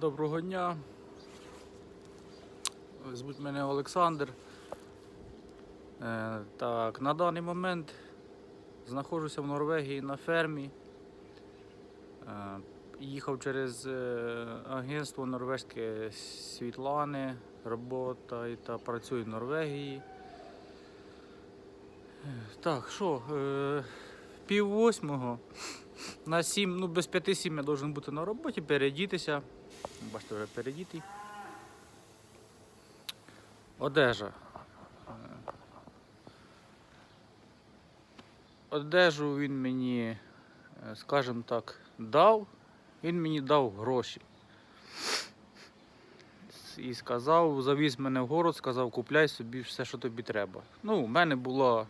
Доброго дня. Звуть мене Олександр. Е, Так, на даний момент знаходжуся в Норвегії на фермі. Е, Їхав через е, агентство норвезьке Світлани, робота та працюю в Норвегії. Так, що, пів восьмого. На 7, ну без 5-7 я должен бути на роботі, передітися. Бачите, вже передітий. Одежа. Одежу він мені, е, скажімо так, дав. Він мені дав гроші. І сказав, завіз мене в город, сказав, купляй собі все, що тобі треба. Ну, у мене була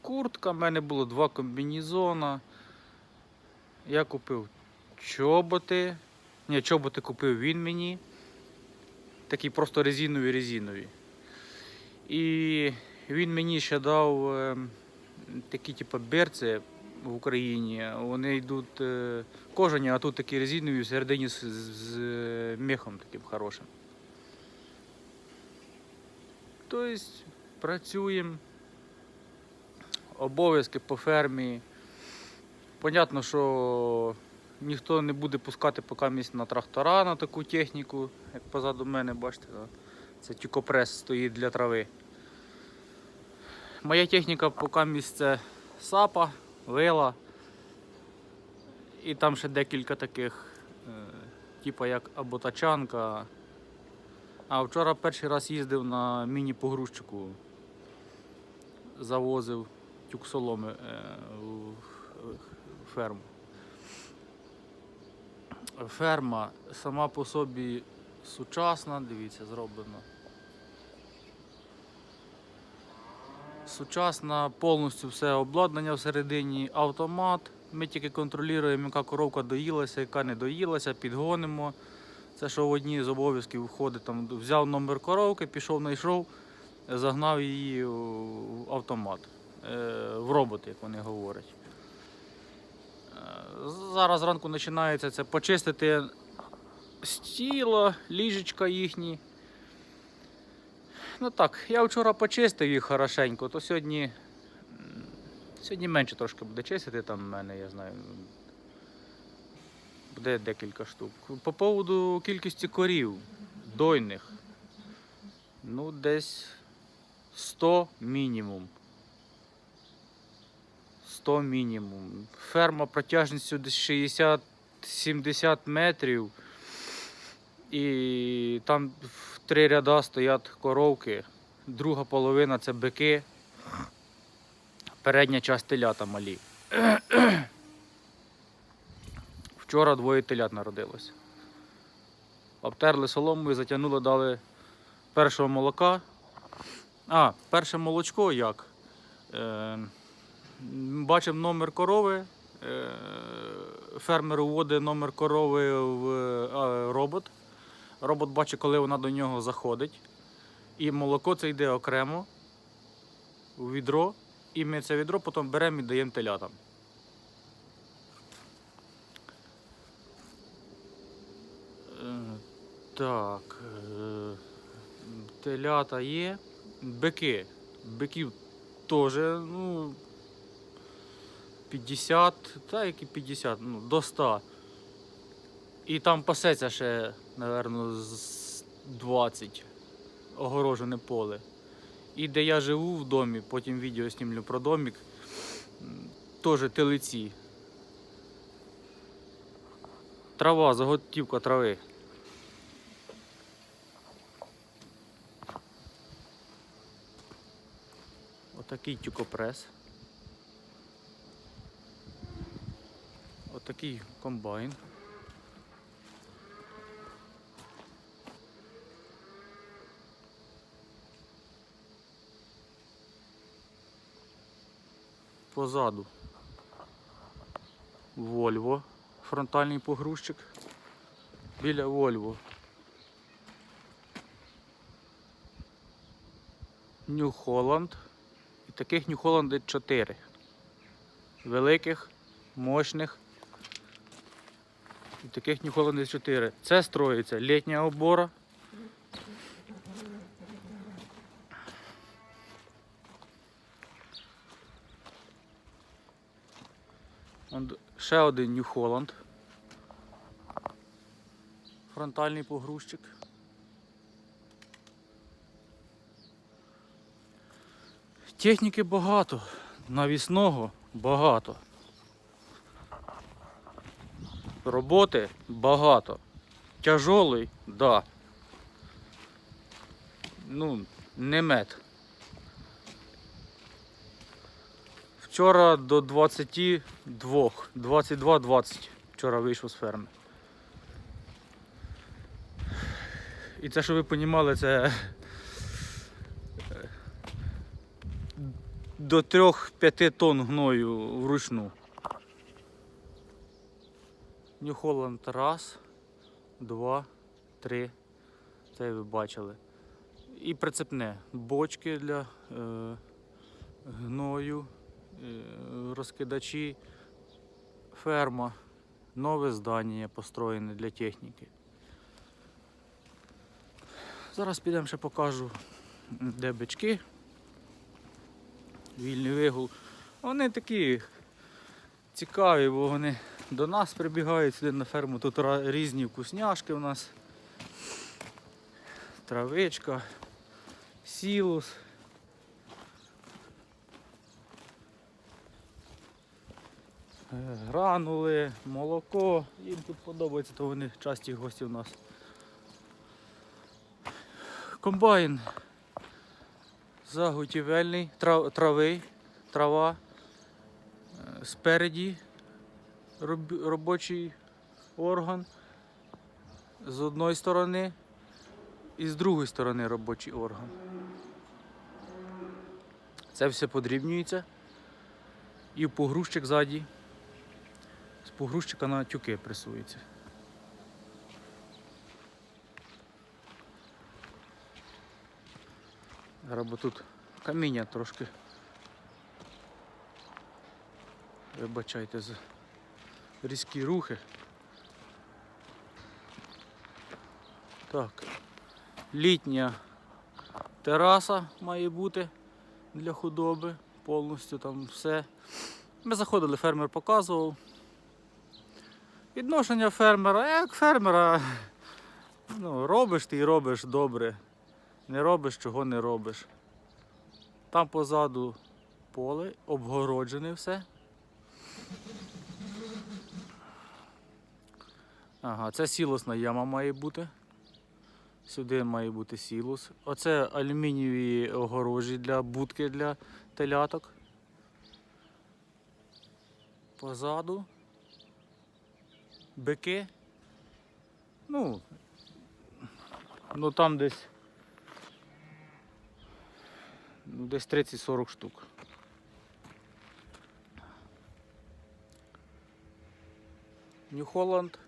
куртка, в мене було два комбінезона. Я купив чоботи. Ні, чоботи купив він мені. Такі просто резинові резинові. І він мені ще дав е, такі, типу, берці в Україні. Вони йдуть е, кожані, а тут такі резинові всередині з, з, з е, мехом таким хорошим. Тобто працюємо. Обов'язки по фермі. Понятно, що ніхто не буде пускати поки місць на трактора на таку техніку, як позаду мене, бачите, це тюкопрес стоїть для трави. Моя техніка поки місць це сапа, вила і там ще декілька таких, е, типу як або тачанка. А вчора перший раз їздив на міні-погрузчику, завозив тюк соломи е, в ферму. Ферма сама по собі сучасна, дивіться, зроблено. Сучасна, повністю все обладнання всередині, автомат. Ми тільки контролюємо, яка коровка доїлася, яка не доїлася, підгонимо. Це що в одній з обов'язків входить, там, взяв номер коровки, пішов, знайшов, загнав її в автомат, е, в робот, як вони говорять. Зараз зранку починається це почистити стіла, ліжечка їхні. Ну так, я вчора почистив їх хорошенько, то сьогодні. Сьогодні менше трошки буде чистити там в мене, я знаю. Буде декілька штук. По поводу кількості корів дойних. Ну, десь 100 мінімум. 100 мінімум. Ферма протяжністю десь 60-70 метрів. І там в три ряда стоять коровки. Друга половина це бики. Передня частина телята малі. Вчора двоє телят народилося. Обтерли соломою, затягнули, дали першого молока. А, перше молочко як? Е, бачимо номер корови. Е, фермер вводить номер корови в робот. Робот бачить, коли вона до нього заходить. І молоко це йде окремо у відро. І ми це відро потім беремо і даємо телятам. Е, Так. е, Телята є. Бики. Биків теж, ну. 50, та які 50, ну, до 100. І там пасеться ще, напевно, з 20 огорожене поле. І де я живу в домі, потім відео знімлю про домик, теж телеці. Трава, заготівка трави. Отакий тюкопрес. Отакий комбайн. Позаду Вольво, фронтальний погрузчик. Біля Вольво. Нью Холланд. І таких Нью Холланд 4. Великих, мощних. І таких ніколи не 4. Це строїться літня обора. Ще один Нью Холланд. Фронтальний погрузчик. Техніки багато, навісного багато. Роботи багато. Тяжолий, да. Ну, не мед. Вчора до 22, 22-20 вчора вийшов з ферми. І це, щоб ви розуміли, це е, до 3-5 тонн гною вручну. Нью Холланд раз, два, три. Це ви бачили. І прицепне бочки для е, гною, е, розкидачі, ферма, нове здання построєне для техніки. Зараз підемо ще покажу, де бички. Вільний вигул. Вони такі цікаві, бо вони до нас прибігають сюди на ферму. Тут різні вкусняшки у нас. Травичка, сілус. Е, Гранули, молоко. Їм тут подобається, то вони часті гості у нас. Комбайн заготівельний, трав, трави, трава. Е, Спереді робочий орган. З одної сторони і з другої сторони робочий орган. Це все подрібнюється. І в погрузчик ззаді. З погрузчика на тюки пресується. Зараз бо тут каміння трошки. Вибачайте за різкі рухи. Так. Літня тераса має бути для худоби. Повністю там все. Ми заходили, фермер показував. Відношення фермера, як фермера. Ну, робиш ти і робиш добре. Не робиш, чого не робиш. Там позаду поле, обгороджене все. Ага, це сілосна яма має бути. Сюди має бути сілус. Оце алюмінієві огорожі для будки для теляток. Позаду. Бики. Ну, ну там десь. Ну, десь 30-40 штук. Нью Холланд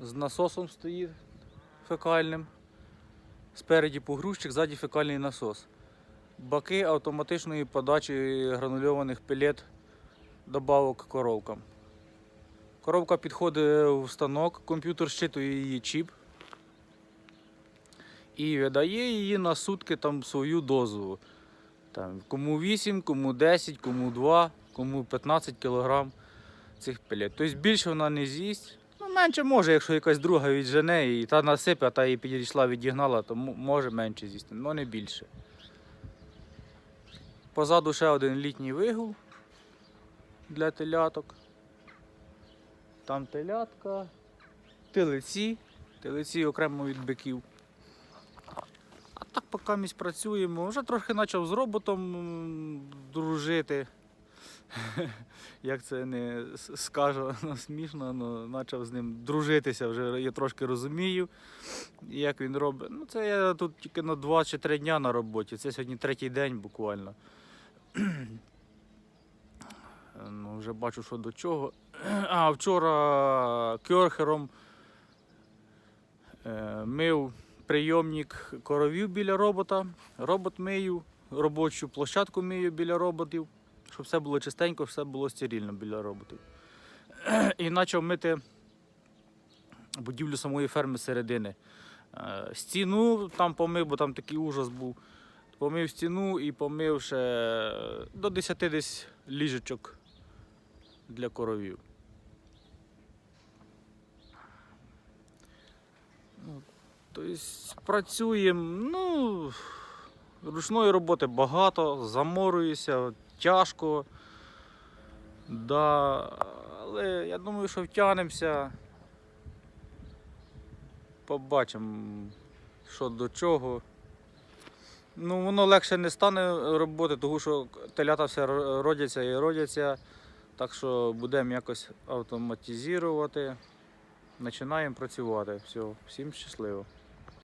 з насосом стоїть фекальним. Спереді погрузчик, ззаді фекальний насос. Баки автоматичної подачі гранульованих пелет добавок коровкам. Коровка підходить в станок, комп'ютер щитує її чіп і видає її на сутки там свою дозу. Там, кому 8, кому 10, кому 2, кому 15 кг цих пелет. Тобто більше вона не з'їсть. Ну, менше може, якщо якась друга віджене і та насипе, та її підійшла, відігнала, то може менше з'їсти, але не більше. Позаду ще один літній вигул для теляток. Там телятка, телеці, телеці окремо від биків. А так поки ми працюємо. Вже трохи почав з роботом дружити. Як це не скажу ну, смішно, але почав з ним дружитися, вже я трошки розумію, як він робить. Ну, це я тут тільки на 2 чи 3 дня на роботі. Це сьогодні третій день буквально. ну, вже бачу, що до чого. А вчора кьорхером е, мив прийомник коровів біля робота. Робот мию, робочу площадку мию біля роботів, щоб все було чистенько, все було стерильно біля роботів. І почав мити будівлю самої ферми середини. Е, Стіну там помив, бо там такий ужас був. Помив стіну і помив ще до 10 десь ліжечок для коровів. Ну, Тобто працюємо, ну, ручної роботи багато, заморююся, тяжко. Да, але я думаю, що втягнемося. Побачимо, що до чого. Ну, воно легше не стане роботи, тому що телята все родяться і родяться. Так що будемо якось автоматизувати. Починаємо працювати. Все, всім щасливо.